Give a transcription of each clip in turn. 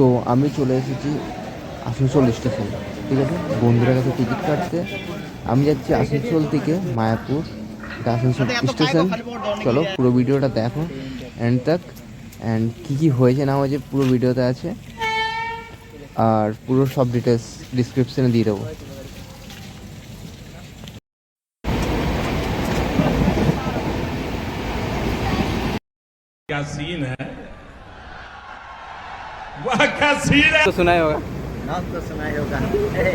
তো আমি চলে এসেছি আসানসোল স্টেশন ঠিক আছে বন্ধুরা কাছে টিকিট কাটতে আমি যাচ্ছি আসানসোল থেকে মায়াপুর এটা আসানসোল স্টেশন চলো পুরো ভিডিওটা দেখো অ্যান্ড তাক অ্যান্ড কী কী হয়েছে না হয়েছে পুরো ভিডিওতে আছে আর পুরো সব ডিটেলস ডিসক্রিপশনে দিয়ে দেবো क्या सीन है वाह क्या सीन है তো শোনাই হোগা नाम तो सुनाई होगा ए,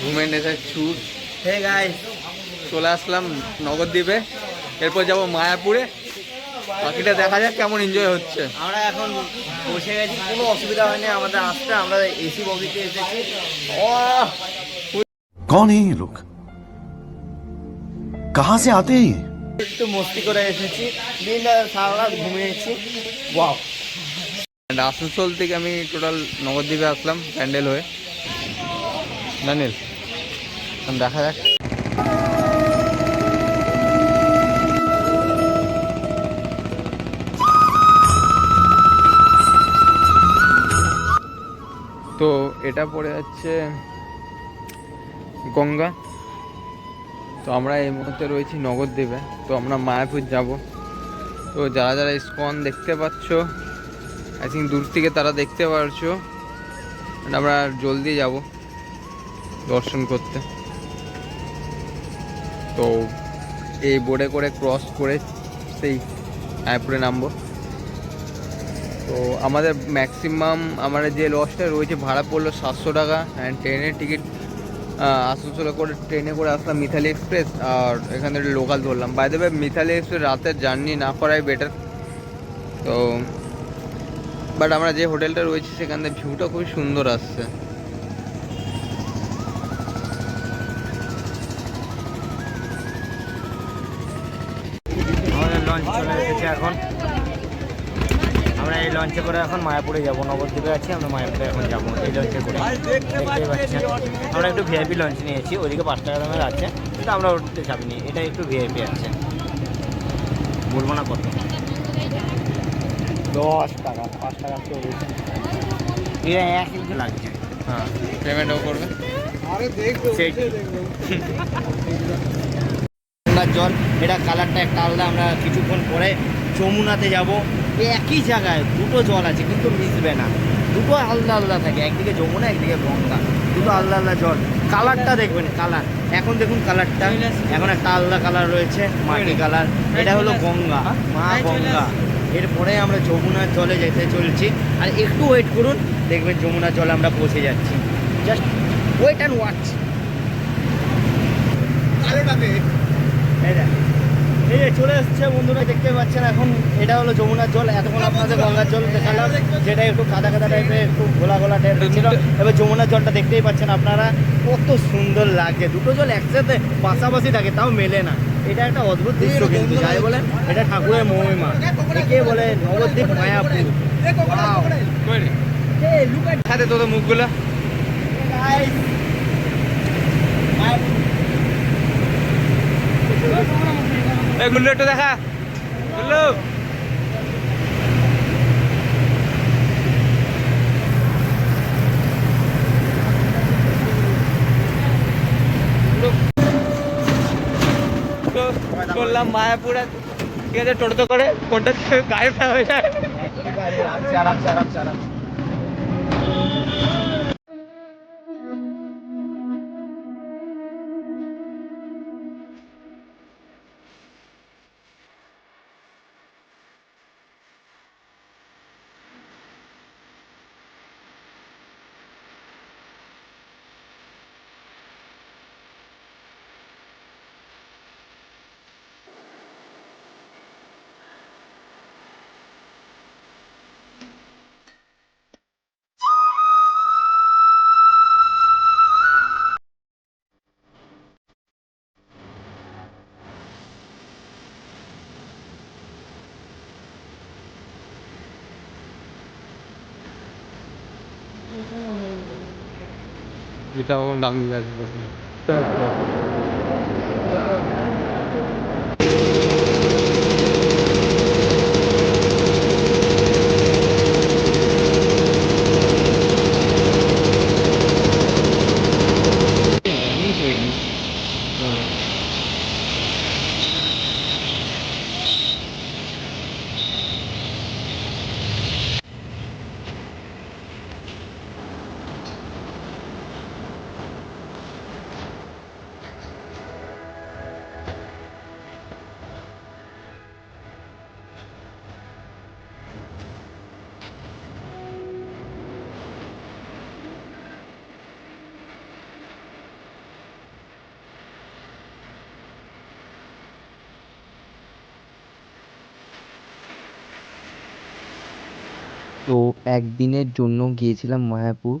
ঘুমেন এসে ছুট হে গাই চলে আসলাম নগরদ্বীপে এরপর যাব মায়াপুরে। বাকিটা দেখা যাক কেমন এনজয় হচ্ছে। আমরা এখন বসে গেছি। কোনো অসুবিধা হয়নি আমাদের আসতে। আমরা এসি বগিতে এসেছি। কন এই লোক কাহা সে আতে একটু মস্তি করে এসেছি। দিন সারা রাত ঘুমিয়েছি। ওয়াও আসানসোল থেকে আমি টোটাল নবদ্বীপে আসলাম প্যান্ডেল হয়ে। জানিস দেখা যাক। তো এটা পড়ে যাচ্ছে গঙ্গা। তো আমরা এই মুহূর্তে রয়েছি নগরদ্বীপে। তো আমরা মায়াপুর যাব। তো যারা যারা ইস্কন দেখতে পাচ্ছ আই থিঙ্ক দূর থেকে তারা দেখতে পারছ। আমরা জলদি যাব দর্শন করতে। তো এই বোর্ডে করে ক্রস করে সেই মায়াপুরে নামবো তো আমাদের ম্যাক্সিমাম আমাদের যে লসটা রয়েছে, ভাড়া পড়ল সাতশো টাকা অ্যান্ড ট্রেনের টিকিট আসানসোলে করে ট্রেনে করে আসলাম মিথালি এক্সপ্রেস আর এখান থেকে লোকাল ধরলাম। বাই দেবে মিথালি এক্সপ্রেস রাতের জার্নি না করাই বেটার তো বাট আমরা যে হোটেলটা রয়েছে, সেখান থেকে ভিউটা খুবই সুন্দর আসছে। লঞ্চ চলে এসেছে এখন। আমরা এই লঞ্চে করে এখন মায়াপুরে যাব। নবদ্বীপে আছি আমরা মায়াপুরে এখন যাব। এই লঞ্চে করে। দেখতেই পাচ্ছেন। আমরা একটু ভিআইপি লঞ্চ নিয়েছি ওইদিকে পাঁচ টাকা দামের আছে কিন্তু আমরা উঠতে চাপিনি এটা একটু ভিআইপি আছে। বলব না কত। দশ টাকা পাঁচ টাকা তো এটা এক ইঞ্চি লাগছে। হ্যাঁ পেমেন্টও করবে। সেই গঙ্গার জল। এটা কালারটা একটা আলাদা। আমরা কিছুক্ষণ পরে যমুনাতে যাব। একই জায়গায় দুটো জল আছে, কিন্তু মিশবে না। দুটো আলাদা আলাদা থাকে। একদিকে যমুনা, একদিকে গঙ্গা। দুটো আলাদা আলাদা জল। কালারটা দেখবেন কালার এখন দেখুন কালারটা এখন একটা আলাদা কালার রয়েছে, মাটি কালার এটা হলো গঙ্গা, মা গঙ্গা। এরপরে আমরা যমুনার জলে যেতে চলছি। আর একটু ওয়েট করুন, দেখবেন যমুনার জলে আমরা পৌঁছে যাচ্ছি। জাস্ট ওয়েট অ্যান্ড ওয়াচ দেখ। এই যে চলে এসছে বন্ধুরা দেখতে পাচ্ছেন এখন এটা হলো যমুনার জল। এতক্ষণ আপনাদের গঙ্গার জল দেখালাম যেটা একটু কাদা কাদা টাইপের একটু ঘোলা ঘোলা টাইপের ছিল। এবার যমুনার জলটা দেখতেই পাচ্ছেন আপনারা কত সুন্দর লাগছে। দুটো জল একসাথে পাশাপাশি থাকে তাও মেলে না। এটা একটা অদ্ভুত দৃশ্য কিন্তু যাই বলেন এটা ঠাকুরের মহিমা। একে বলে নবদ্বীপ মায়াপুর। খাতে তোদের মুখগুলো guys! মায়াপুর এই গুল্লু একটু দেখা। গুল্লু। চললাম মায়াপুরে ঠিক আছে টোটো করে কোনটা গায়ে হয়ে যায়। 你找我们当地人是不是这样 তো একদিনের জন্য গিয়েছিলাম মায়াপুর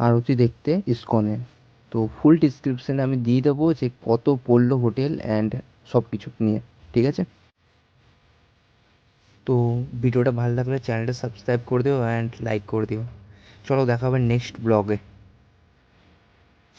আরতি দেখতে ইস্কনে। তো ফুল ডিসক্রিপশানে আমি দিয়ে দেবো যে কত পড়ল হোটেল অ্যান্ড সব কিছু নিয়ে, ঠিক আছে? তো ভিডিওটা ভালো লাগলে চ্যানেলটা সাবস্ক্রাইব করে দিও অ্যান্ড লাইক করে দিও। চলো দেখা হবে নেক্সট ব্লগে